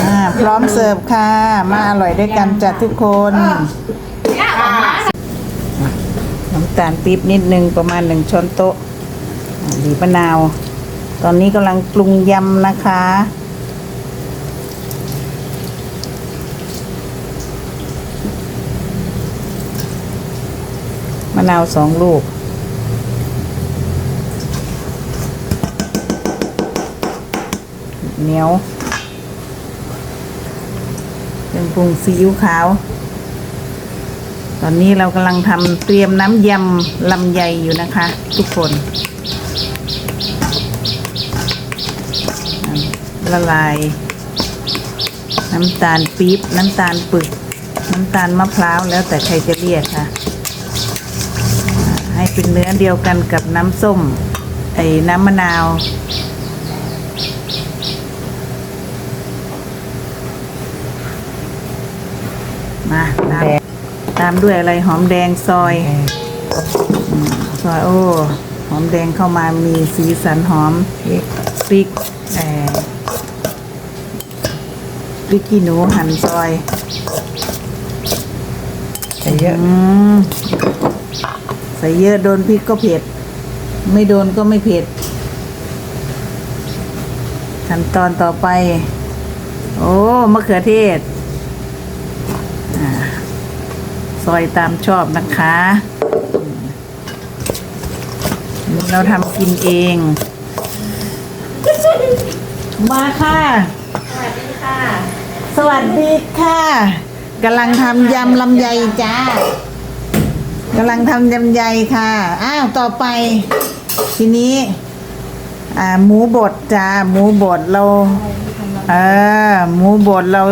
อ่าพร้อมเสิร์ฟค่ะ มาอร่อยด้วยกันจ้ะทุกคนน้ำตาลปี๊บนิดนึงประมาณหนึ่งช้อนโต๊ะบีบมะนาว ตอนนี้กำลังปรุงยำนะคะ มะนาวสองลูกเหนียว เป็นปรุงซีอิ๊วขาว ตอนนี้เรากำลังทำเตรียมน้ำยำลำไยอยู่นะคะ ทุกคนละลาย น้ำตาลปี๊บ น้ำตาลปึก น้ำตาลมะพร้าวแล้วแต่ใครจะเรียกค่ะ ให้เป็นเนื้อเดียวกันกับน้ำส้มไอ้น้ำมะนาว มาตามตามด้วยอะไรหอมแดงซอยอืมซอยโอ้หอมแดงเข้ามามีสีสันหอมพริกเอ่อพริกขี้หนูหั่นซอยใส่เยอะอืมใส่เยอะโดนพริกก็เผ็ด ไม่โดนก็ไม่เผ็ดขั้นตอนต่อไป โอ้มะเขือเทศอ่า ซอยตามชอบนะคะอืมเราทำกินเอง มาค่ะ สวัสดีค่ะ สวัสดีค่ะกำลังทำยำลำไยจ้ากำลังทำยำไยค่ะ อ้าว ต่อไป ทีนี้ อ่า หมูบดจ้า หมูบดเรา เออหมูบดเรา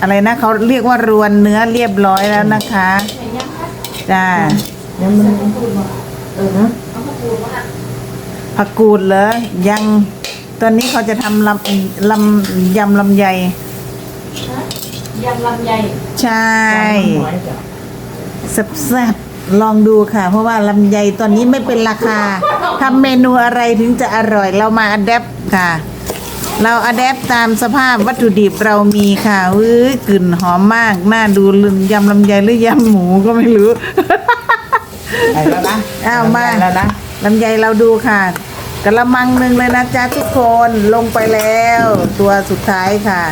อะไรนะเขาเรียกว่ารวนเนื้อเรียบร้อยแล้วนะคะจ้ายังมันเออนะผักกูดเหรอยังตอนนี้เขาจะทำลำลำยำลำไยยำลำไยใช่แซ่บๆลองดูค่ะ เพราะว่าลำไยตอนนี้ไม่เป็นราคาทำเมนูอะไรถึงจะอร่อยเรามาอัดแอปค่ะ เราอัดแอปตามสภาพวัตถุดิบเรามีค่ะอุ้ยกลิ่นหอมมาก น่าดูลืมยำลำไยหรือยำหมูก็ไม่รู้ ใส่แล้วนะอ้าวมา ใส่แล้วนะลำไยเราดูค่ะกระมังหนึ่งเลยนะจ๊ะทุกคนลงไปแล้ว ตัวสุดท้ายค่ะ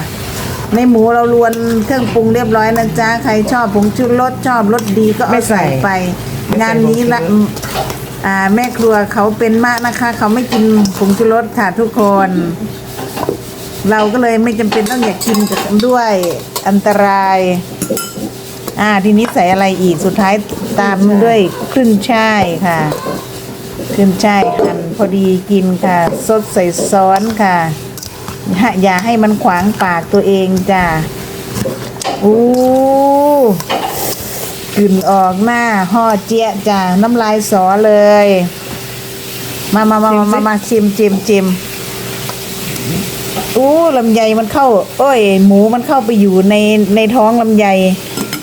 ในหมูเราลวนเครื่องปรุงเรียบร้อยนะจ๊ะใครชอบผงชูรสชอบรสดีก็เอาใส่ไป งานนี้ละอ่าแม่ครัวเขาเป็นมากนะคะ เขาไม่กินผงชูรสค่ะทุกคน เราก็เลยไม่จำเป็นต้องอยากกินกับด้วยอันตราย อ่าทีนี้ใส่อะไรอีกสุดท้ายตามด้วยขึ้นช่ายค่ะ ขึ้นช่ายหั่นพอดีกินค่ะ สดใส่ซ้อนค่ะ อย่าให้มันขวางปากตัวเองจ้ะอู้กลิ่นออกหน้าห่อเจี๊ยจ้ะน้ำลายสอเลย มามามามามามาชิมชิมชิม อู้ลำไยมันเข้า โอ้ย หมูมันเข้าไปอยู่ในในท้องลำไย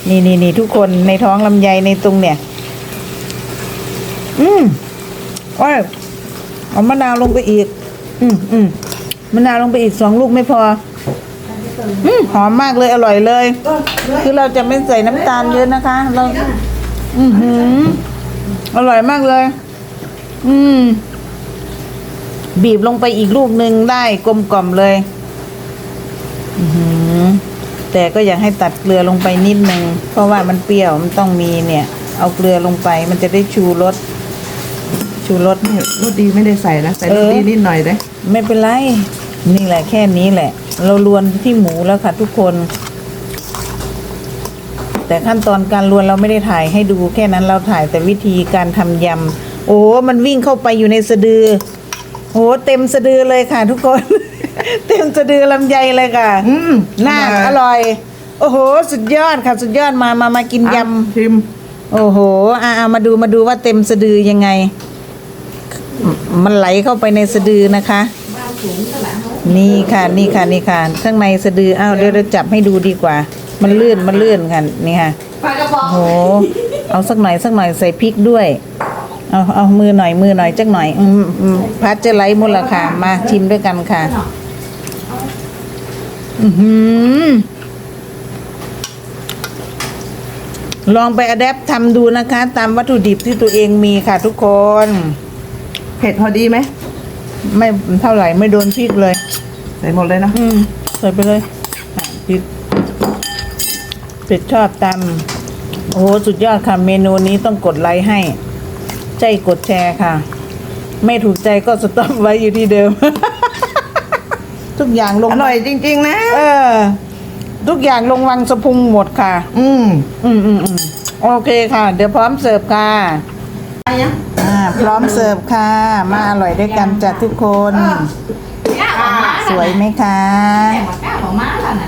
นี่นี่นี่ทุกคนในท้องลำไยในตรงเนี่ย อืมโอ้ยเอามะนาวลงไปอีก อืมอืมมะนาวลงไปอีกสองลูกไม่พอ อืมหอมมากเลยอร่อยเลย คือเราจะไม่ใส่น้ำตาลเยอะนะคะ เรา อือหืออร่อยมากเลย อืม บีบลงไปอีกลูกหนึ่งได้กลมกล่อมเลยแต่ก็อยากให้ตัดเกลือลงไปนิดนึงเพราะว่ามันเปรี้ยวมันต้องมีเนี่ย เอาเกลือลงไปมันจะได้ชูรสชูรสรสดีไม่ได้ใส่นะใส่รสดีนิดหน่อยเลยไม่เป็นไรนี่แหละแค่นี้แหละ เราลวนที่หมูแล้วค่ะทุกคน แต่ขั้นตอนการลวนเราไม่ได้ถ่ายให้ดูแค่นั้นเราถ่ายแต่วิธีการทำยำโอ้มันวิ่งเข้าไปอยู่ในสะดือ โอ้โหเต็มสะดือเลยค่ะ ทุกคน เต็มสะดือลำไยเลยค่ะอืมน่าอร่อยโอ้โห สุดยอดค่ะ สุดยอดมามามากินยอะชิมำโอ้โหอ่ามาดูมาดูว่าเต็มสะดือยังไง มันไหลเข้าไปในสะดือนะคะ นี่ค่ะนี่ค่ะนี่ค่ะข้างในสะดืออ้าวเดี๋ยวเราจับให้ดูดีกว่า มันลื่นมันลื่นค่ะนี่ค่ะปลากระป๋องโอ้โหเอาสักหน่อยสักหน่อยใส่พริกด้วย เอาเอามือหน่อยมือหน่อยจักหน่อยอืมอืมพัดจะไล่หมดละค่ะ มาชิมด้วยกันค่ะ อือหือลองไปอัดแอปทำดูนะคะ ตามวัตถุดิบที่ตัวเองมีค่ะทุกคน เผ็ดพอดีไหมไม่เท่าไหร่ไม่โดนพริกเลย ใส่หมดเลยเนาะอืมใส่ไปเลยอะพริกเป็ดชอบตำโอ้โหสุดยอดค่ะ เมนูนี้ต้องกดไลค์ให้ ใจกดแชร์ค่ะ ไม่ถูกใจก็สต็อปไว้อยู่ที่เดิม ทุกอย่างลง อร่อยจริง ๆ นะ เออ ทุกอย่างลงวังสะพุงหมดค่ะ อืมอืมอืมอืมโอเคค่ะ เดี๋ยวพร้อมเสิร์ฟค่ะอะไรนะอ่าพร้อมเสิร์ฟค่ะ มาอร่อยด้วยกันจ้ะทุกคน สวยไหมคะ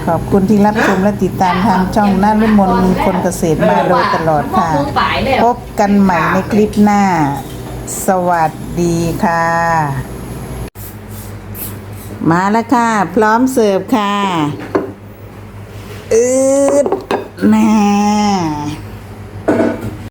ขอบคุณที่รับชมและติดตามทางช่องน่ารุ่มนคนเกษตรมาโดยตลอดค่ะ พบกันใหม่ในคลิปหน้า สวัสดีค่ะ มาแล้วค่ะ พร้อมเสิร์ฟค่ะ อืดแหน่